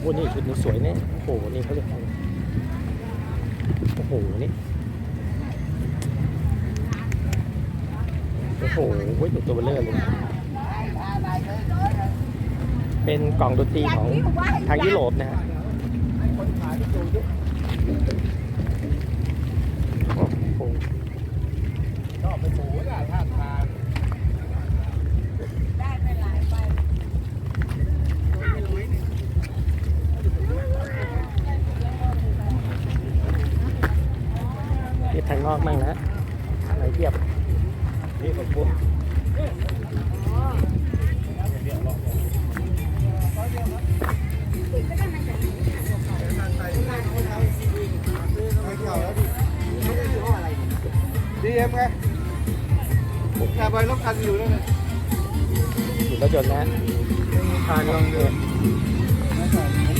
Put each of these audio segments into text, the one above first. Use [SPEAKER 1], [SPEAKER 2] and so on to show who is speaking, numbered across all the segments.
[SPEAKER 1] โอ้นี่ชุดนี้สวยเนี่ยโอ้โห นี่เขาเรียกอะไรโอ้โห นี่ โอ้โหเว้ยตัวเบลเลอร์เลย เป็นกล่องดนตรีของทางยุโรปนะฮะโอ้โห
[SPEAKER 2] ชอบไปหมูน่ะท่าทาง
[SPEAKER 1] งนอกมั่งนะอะไรเทียบ
[SPEAKER 2] นี่ขอบคุณดีเอ็มไงผมแค่ไปรถคันอยู่นั่นเลย
[SPEAKER 1] อยู่รถยนต์นะทางนอกเนี่ย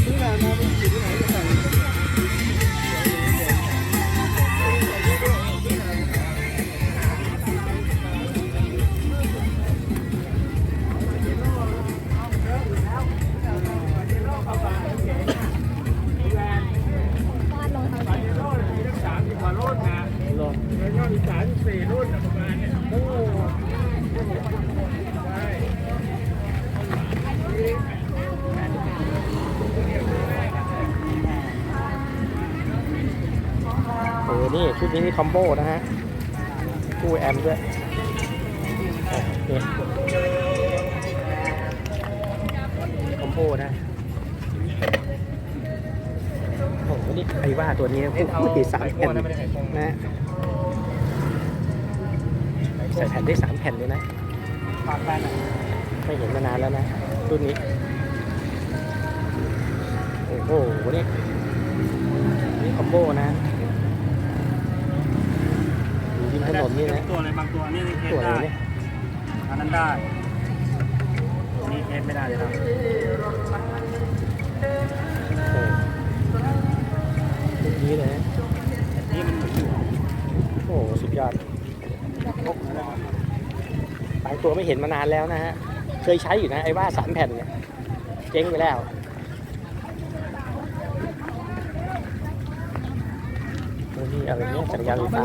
[SPEAKER 2] ซื้อมามาไม่กิน นี่
[SPEAKER 1] ชุดนี้นี่คอมโบนะฮะคู่แอมด้วยนี่คอมโบนะโอ้โหนี่ไอ้ว่าตัวนี้นะคู่คู่ตีสามแผ่นนะฮะใส่แผ่นได้สามแผ่นเลยนะ
[SPEAKER 2] ปากแปนอะ
[SPEAKER 1] ไม่เห็นมานานแล้วนะรุ่นนี้ โอ้โหนี่นี่คอมโบนะอยู่ริมถ นนนี่นะ
[SPEAKER 2] ตัวอะไรบางตัวนี่เทส
[SPEAKER 1] ตัวอะไร
[SPEAKER 2] ได้
[SPEAKER 1] เนี่ย
[SPEAKER 2] อันนั้นได้นี่เทสไม่ได้เลยครับ
[SPEAKER 1] โอ้รุ่นนี้เลยนะ
[SPEAKER 2] นี่มันหมุนอยู่
[SPEAKER 1] โอ้โหสุดยอดหลายตัวไม่เห็นมานานแล้วนะฮะ เคยใช้อยู่นะไอ้ว่าสามแผ่นเนี่ย เจ๊งไปแล้วโอ้นี่อะไรเนี่ยจักรยานไฟฟ้า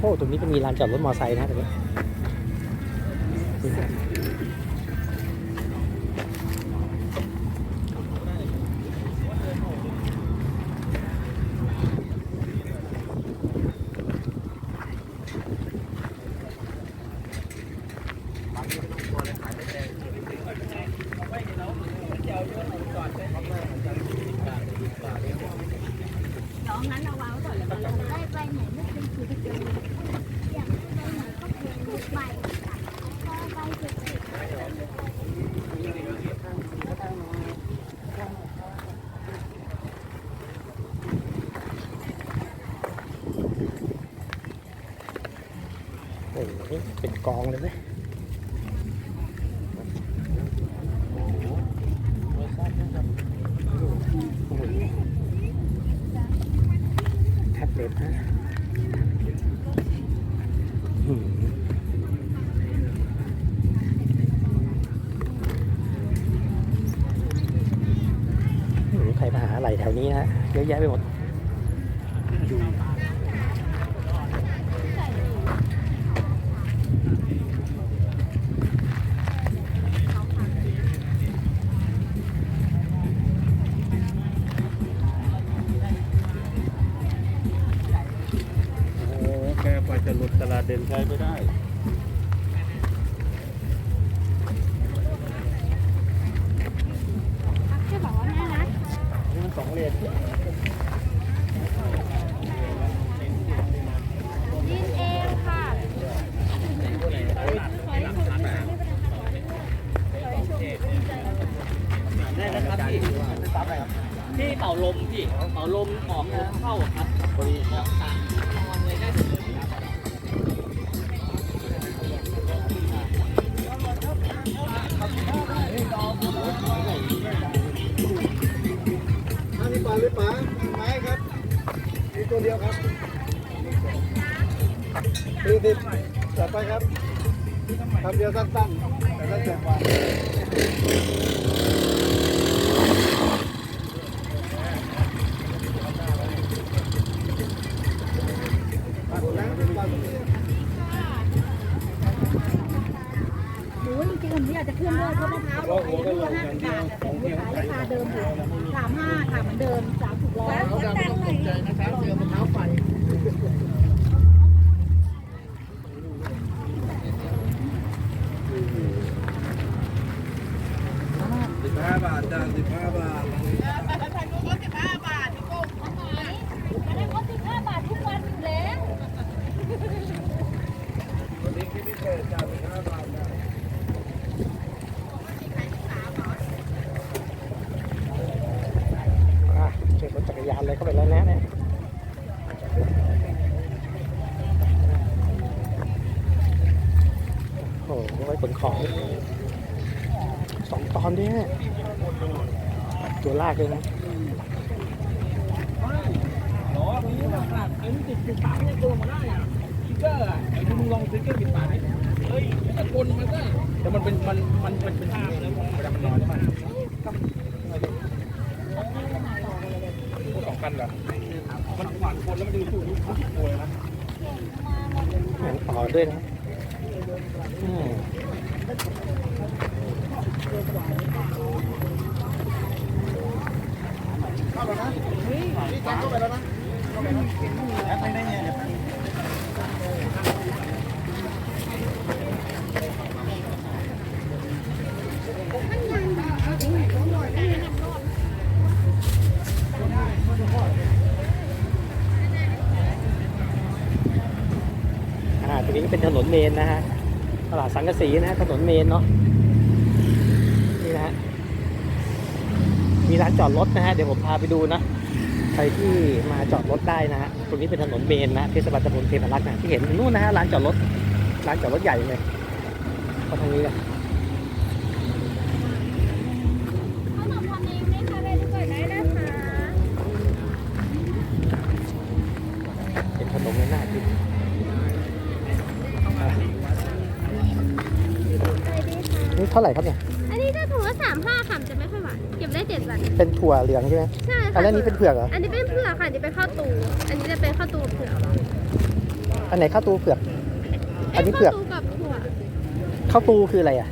[SPEAKER 1] โอ้ตรงนี้ก็มีลานจอดรถมอไซค์นะตรงนี้ เป็นกองเลยไหมโอ้โหแท็บเล็ตนะอืมไม่รู้ใครมาหาอะไรแถวนี้นะเยอะแยะไปหมด
[SPEAKER 2] ใช้ไม่ได้
[SPEAKER 3] จะบอกว่าน่ารัก
[SPEAKER 2] นี่มันสองเลน
[SPEAKER 3] ยินเองค่ะ
[SPEAKER 4] ได้นะครับพี่ที่เป่าลมพี่เป่าลมออกลมเข้าครับบริออกตาม
[SPEAKER 2] ห้าสิบบาหรือเปล่าไม้ครับมีตัวเดียวครับสี่สิบจัดไปครับคำเดียวสั้นๆแต่ได้เจ็ดบาท
[SPEAKER 3] อากจะขึ้นด้วยเพราะมะพร้าวลงไปที่ห้าสิบบาทแต่ลูกค้าราคาเดิมอยู่สามห้าค่ะเหมือนเดิมสามสิบร้อยเขาดังตกใจนะครับเจอมะพร้าวไฟ
[SPEAKER 2] สิบห้าบาทจ้าสิบห้าบาท
[SPEAKER 3] อันนั้นเขาสิบห้าบาททุกวันอยู่แล้ว
[SPEAKER 2] วันนี้คิดพิเศษจ้าสิบห้าบาทจ้า
[SPEAKER 1] อะเจอรถจักรยานเลยเข้าไปแล้วนะเนี่ยโอ้โหไว้ ขนของสองตอนด้วยเนี่ยตัวลากเลยนะ
[SPEAKER 4] อ๋อมีหลักหลักไอ้นี่ติดติดปากไม่ได้โกงมาได้อะสติ๊กเกอร์อะไอ้ที่มึงลองสติ๊กเกอร์ติดปากดิเฮ้ยแต่คนมันก็แต่มันเป็นมันมันมันเป็นภาพแล้วเวลามันนอนใช่ไหมสองพันเหรอมันหวานคนแล้วมันดูสูงทุกตัวเลยนะ
[SPEAKER 1] เหมือนต่อด้วยนะ อืม
[SPEAKER 2] เข้าแล้วนะนี่จังเข้าไปแล้วนะเข้าไปแล้วแอปไม่ได้เนี่ยเดี๋ยว
[SPEAKER 1] อ่าตรงนี้เป็นถนนเมนนะฮะ ตลาดสังกะสีนะฮะถนนเมนเนาะนี่นะฮะมีร้านจอดรถนะฮะเดี๋ยวผมพาไปดูนะใครที่มาจอดรถได้นะฮะตรงนี้เป็นถนนเมนนะเทศบาลตำบลเทพรักษ์นะที่เห็นนู่นนะฮะร้านจอดรถร้านจอดรถใหญ่เลยก็ทางนี้เละ
[SPEAKER 3] เท่า
[SPEAKER 1] ไหร่ครับเนี่ย
[SPEAKER 3] อันนี้ถ้าถุงละสามห้าค่ะมันจะไม่ค่อยหวานเก็บได้เจ็ดวัน
[SPEAKER 1] เป็นถั่วเหลืองใช่ไหม
[SPEAKER 3] ใช่ค่ะ
[SPEAKER 1] อันนี้เป็นเผือกเหรอ
[SPEAKER 3] อันนี้เป็นเผือกค่ะอันนี้เป็นข้าวตู อันนี้จะเป็นข้าวตูเผือก
[SPEAKER 1] อันไหนข้าวตูเผือก อันนี้เผือก
[SPEAKER 3] ข้าวตูกับถั่ว
[SPEAKER 1] ข้าวตูคืออะไรอะ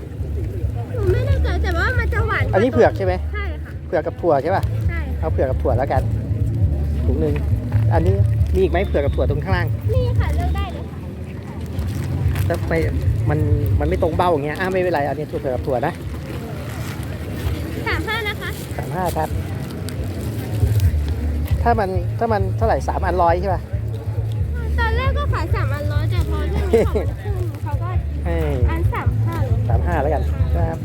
[SPEAKER 3] หนูไม่แน่ใจแต่ว่ามันจะหวานว่า
[SPEAKER 1] อันนี้เผือกใช่ไหม
[SPEAKER 3] ใช่ค่ะ
[SPEAKER 1] เผือกกับถั่วใช่ป่ะ
[SPEAKER 3] ใช่ค่ะ
[SPEAKER 1] เอาเผือกกับถั่วแล้วกันถุงหนึ่งอันนี้มีอีกไหมเผือกกับถั่วตรงข้างล่าง
[SPEAKER 3] นี่ค่ะเลือกได้เลยค่ะ
[SPEAKER 1] ถ้าไป มันมันไม่ตรงเบ้าอย่างเงี้ยอะไม่เป็นไรอันนี้ถั่วเผือกกับถั่วนะ
[SPEAKER 3] สามห้านะคะ
[SPEAKER 1] สามห้าครับ ถ้ามันถ้ามันเท่าไหร่สามอันร้อยใช่ป่ะ
[SPEAKER 3] ตอนแรกก็ขายสามอันร้อยแต่พอที่มีของมาขึ้นเขาก็
[SPEAKER 1] ให้
[SPEAKER 3] อันสามห้าเลย
[SPEAKER 1] สามห้าแล้วกันครับ